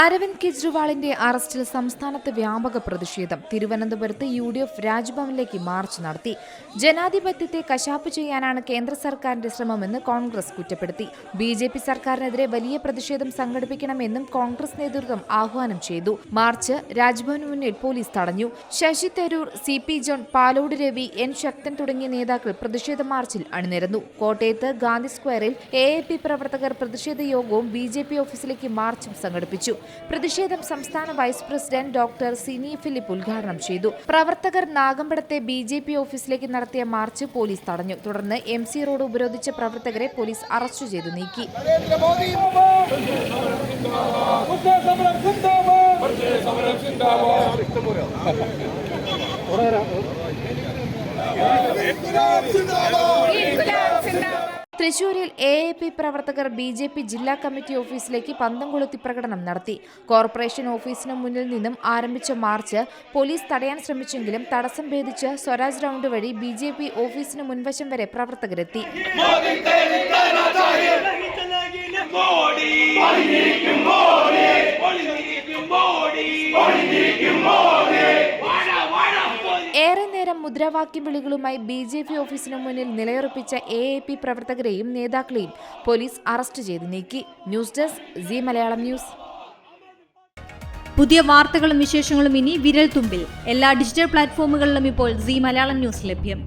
അരവിന്ദ് കെജ്രിവാളിന്റെ അറസ്റ്റിൽ സംസ്ഥാനത്ത് വ്യാപക പ്രതിഷേധം. തിരുവനന്തപുരത്ത് യു ഡി എഫ് രാജ്ഭവനിലേക്ക് മാർച്ച് നടത്തി. ജനാധിപത്യത്തെ കശാപ്പ് ചെയ്യാനാണ് കേന്ദ്ര സർക്കാരിന്റെ ശ്രമമെന്ന് കോൺഗ്രസ് കുറ്റപ്പെടുത്തി. ബി ജെ പി സർക്കാരിനെതിരെ വലിയ പ്രതിഷേധം സംഘടിപ്പിക്കണമെന്നും കോൺഗ്രസ് നേതൃത്വം ആഹ്വാനം ചെയ്തു. മാർച്ച് രാജ്ഭവന് മുന്നിൽ പോലീസ് തടഞ്ഞു. Shashi Tharoor C P John Palode Ravi N Sakthan തുടങ്ങിയ നേതാക്കൾ പ്രതിഷേധ മാർച്ചിൽ അണിനിരന്നു. കോട്ടയത്ത് ഗാന്ധി സ്ക്വയറിൽ എ പ്രവർത്തകർ പ്രതിഷേധ യോഗവും ബി ഓഫീസിലേക്ക് മാർച്ചും സംഘടിപ്പിച്ചു. പ്രതിഷേധം സംസ്ഥാന vice president doctor Sini Philip ഉദ്ഘാടനം ചെയ്തു. പ്രവർത്തകർ നാഗമ്പടത്തെ ബി ജെ പി ഓഫീസിലേക്ക് നടത്തിയ മാർച്ച് പോലീസ് തടഞ്ഞു. തുടർന്ന് എം സി റോഡ് ഉപരോധിച്ച പ്രവർത്തകരെ പോലീസ് അറസ്റ്റ് ചെയ്തു നീക്കി. സിന്ദാബാദ് തൃശൂരിൽ എ എ പി പ്രവർത്തകർ ബി ജെ പി ജില്ലാ കമ്മിറ്റി ഓഫീസിലേക്ക് പന്തം കൊളുത്തി പ്രകടനം നടത്തി. കോർപ്പറേഷൻ ഓഫീസിന് മുന്നിൽ നിന്നും ആരംഭിച്ച മാർച്ച് പോലീസ് തടയാൻ ശ്രമിച്ചെങ്കിലും തടസ്സം ഭേദിച്ച് സ്വരാജ് റൗണ്ട് വഴി ബി ജെ പി ഓഫീസിന് മുൻവശം വരെ പ്രവർത്തകരെത്തി. ഒളിഞ്ഞിരിക്കും മോഡി മോഡി ഒളിഞ്ഞിരിക്കും മോഡി വാഴ വാഴ ഏറെ നേരം മുദ്രാവാക്യം വിളികളുമായി ബി ജെ പി ഓഫീസിനു മുന്നിൽ നിലയുറപ്പിച്ച എ എ പി പ്രവർത്തകരെയും നേതാക്കളെയും പോലീസ് അറസ്റ്റ് ചെയ്ത് നീക്കി. News desk G Malayalam news. പുതിയ വാർത്തകളും വിശേഷങ്ങളും ഇനി വിരൽ തുമ്പിൽ എല്ലാ ഡിജിറ്റൽ പ്ലാറ്റ്ഫോമുകളിലും ഇപ്പോൾ സി മലയാളം ന്യൂസ് ലഭ്യം.